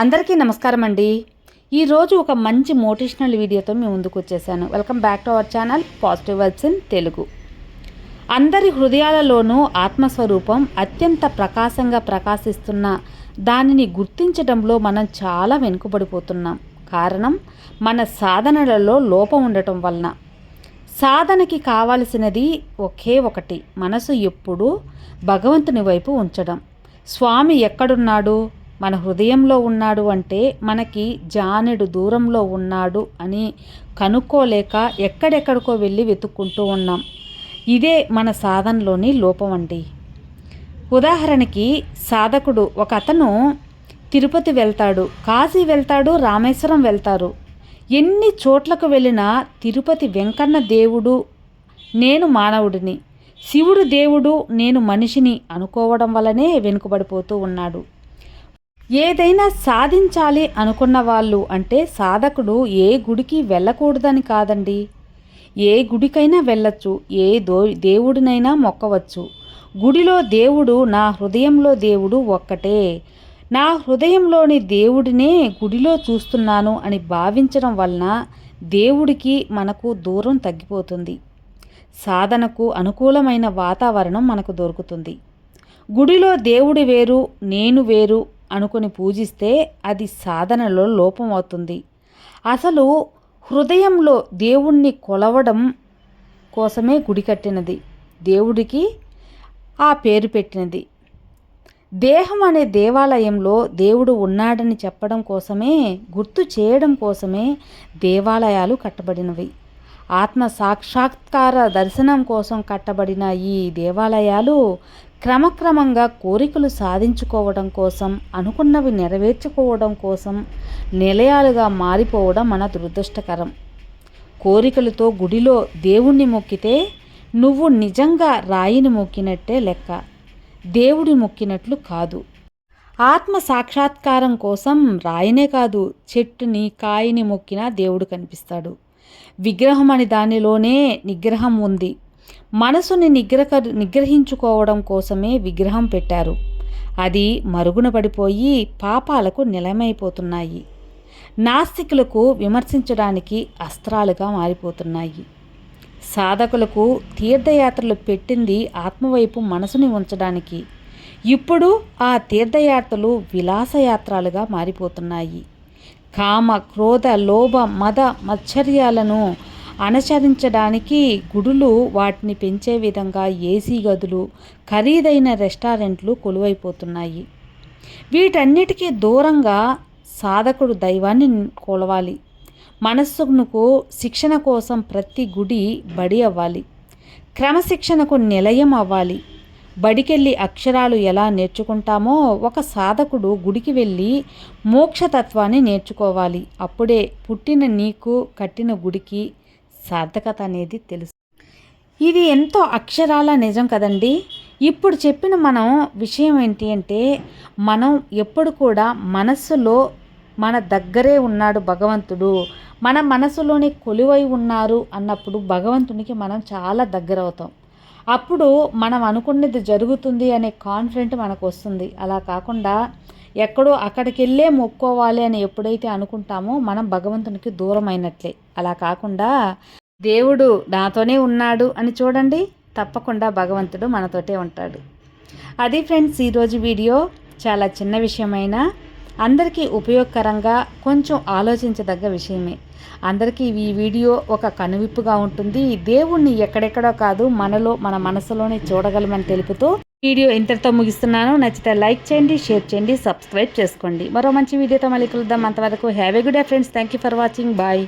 అందరికీ నమస్కారం అండి ఈరోజు ఒక మంచి మోటివేషనల్ వీడియోతో మేము ముందుకు వచ్చేసాను. Welcome back to our channel positive words in Telugu. అందరి హృదయాలలోనూ ఆత్మస్వరూపం అత్యంత ప్రకాశంగా ప్రకాశిస్తున్న దానిని గుర్తించడంలో మనం చాలా వెనుకబడిపోతున్నాం. కారణం మన సాధనలలో లోపం ఉండటం వలన. సాధనకి కావలసినది ఒకే ఒకటి. మనసు ఎప్పుడూ భగవంతుని వైపు ఉంచడం. స్వామి ఎక్కడున్నాడు? మన హృదయంలో ఉన్నాడు అంటే మనకి జానెడు దూరంలో ఉన్నాడు అని కనుక్కోలేక ఎక్కడెక్కడికో వెళ్ళి వెతుక్కుంటూ ఉన్నాం. ఇదే మన సాధనలోని లోపం అండి. ఉదాహరణకి సాధకుడు ఒక అతను తిరుపతి వెళ్తాడు కాశీ వెళ్తాడు రామేశ్వరం వెళ్తారు. ఎన్ని చోట్లకు వెళ్ళినా తిరుపతి వెంకన్న దేవుడు నేను మానవుడిని శివుడు దేవుడు నేను మనిషిని అనుకోవడం వల్లనే వెనుకబడిపోతూ ఉన్నాడు. ఏదైనా సాధించాలి అనుకున్న వాళ్ళు అంటే సాధకుడు ఏ గుడికి వెళ్ళకూడదని కాదండి. ఏ గుడికైనా వెళ్ళొచ్చు ఏ దో దేవుడినైనా మొక్కవచ్చు. గుడిలో దేవుడు నా హృదయంలో దేవుడు ఒక్కటే. నా హృదయంలోని దేవుడినే గుడిలో చూస్తున్నాను అని భావించడం వలన దేవుడికి మనకు దూరం తగ్గిపోతుంది. సాధనకు అనుకూలమైన వాతావరణం మనకు దొరుకుతుంది. గుడిలో దేవుడి వేరు నేను వేరు అనుకుని పూజిస్తే అది సాధనలో లోపం అవుతుంది అసలు హృదయంలో దేవుణ్ణి కొలవడం కోసమే గుడి కట్టినది. దేవుడికి ఆ పేరు పెట్టినది. దేహం అనే దేవాలయంలో దేవుడు ఉన్నాడని చెప్పడం కోసమే గుర్తు చేయడం కోసమే దేవాలయాలు కట్టబడినవి. ఆత్మ సాక్షాత్కార దర్శనం కోసం కట్టబడిన ఈ దేవాలయాలు క్రమక్రమంగా కోరికలు సాధించుకోవడం కోసం అనుకున్నవి నెరవేర్చుకోవడం కోసం నిలయాలుగా మారిపోవడం మన దురదృష్టకరం. కోరికలతో గుడిలో దేవుణ్ణి మొక్కితే నువ్వు నిజంగా రాయిని మొక్కినట్టే లెక్క. దేవుడి మొక్కినట్లు కాదు. ఆత్మ సాక్షాత్కారం కోసం రాయినే కాదు చెట్టుని కాయని మొక్కినా దేవుడు కనిపిస్తాడు. విగ్రహం అని దానిలోనే నిగ్రహం ఉంది. మనసుని నిగ్రహ నిగ్రహించుకోవడం కోసమే విగ్రహం పెట్టారు. అది మరుగున పడిపోయి పాపాలకు నిలమైపోతున్నాయి నాస్తికులకు విమర్శించడానికి అస్త్రాలుగా మారిపోతున్నాయి. సాధకులకు తీర్థయాత్రలు పెట్టింది ఆత్మవైపు మనసుని ఉంచడానికి. ఇప్పుడు ఆ తీర్థయాత్రలు విలాసయాత్రలుగా మారిపోతున్నాయి. కామ క్రోధ లోభ మద మత్సర్యాలను అనుసరించడానికి గుడులు వాటిని పెంచే విధంగా ఏసీ గదులు ఖరీదైన రెస్టారెంట్లు కొలువైపోతున్నాయి. వీటన్నిటికీ దూరంగా సాధకుడు దైవాన్ని కొలవాలి. మనస్సుకు శిక్షణ కోసం ప్రతి గుడి బడి అవ్వాలి. క్రమశిక్షణకు నిలయం అవ్వాలి. బడికెళ్ళి అక్షరాలు ఎలా నేర్చుకుంటామో ఒక సాధకుడు గుడికి వెళ్ళి మోక్షతత్వాన్ని నేర్చుకోవాలి. అప్పుడే పుట్టిన నీకు కట్టిన గుడికి సార్థకత అనేది తెలుసు. ఇది ఎంతో అక్షరాల నిజం కదండి. ఇప్పుడు చెప్పిన మనం విషయం ఏంటి అంటే మనం ఎప్పుడు కూడా మనస్సులో మన దగ్గరే ఉన్నాడు భగవంతుడు. మన మనసులోనే కొలువై ఉన్నారు అన్నప్పుడు భగవంతునికి మనం చాలా దగ్గర అవుతాం అప్పుడు మనం అనుకున్నది జరుగుతుంది అనే కాన్ఫిడెంట్ మనకు వస్తుంది. అలా కాకుండా ఎక్కడో అక్కడికి వెళ్ళే మొక్కోవాలి అని ఎప్పుడైతే అనుకుంటామో మనం భగవంతునికి దూరం అయినట్లే అలా కాకుండా దేవుడు నాతోనే ఉన్నాడు అని చూడండి తప్పకుండా భగవంతుడు మనతోటే ఉంటాడు. అది ఫ్రెండ్స్ ఈరోజు వీడియో. చాలా చిన్న విషయమైనా అందరికీ ఉపయోగకరంగా కొంచెం ఆలోచించదగ్గ విషయమే. అందరికీ ఈ వీడియో ఒక కనువిప్పుగా ఉంటుంది. దేవుణ్ణి ఎక్కడెక్కడో కాదు మనలో మన మనసులోనే చూడగలమని తెలుపుతూ వీడియో ఇంతటితో ముగిస్తున్నాను. నచ్చితే లైక్ చేయండి షేర్ చేయండి సబ్స్క్రైబ్ చేసుకోండి. మరో మంచి వీడియోతో మళ్ళీ కలుద్దాం. అంతవరకు have a good day friends. Thank you for watching. Bye.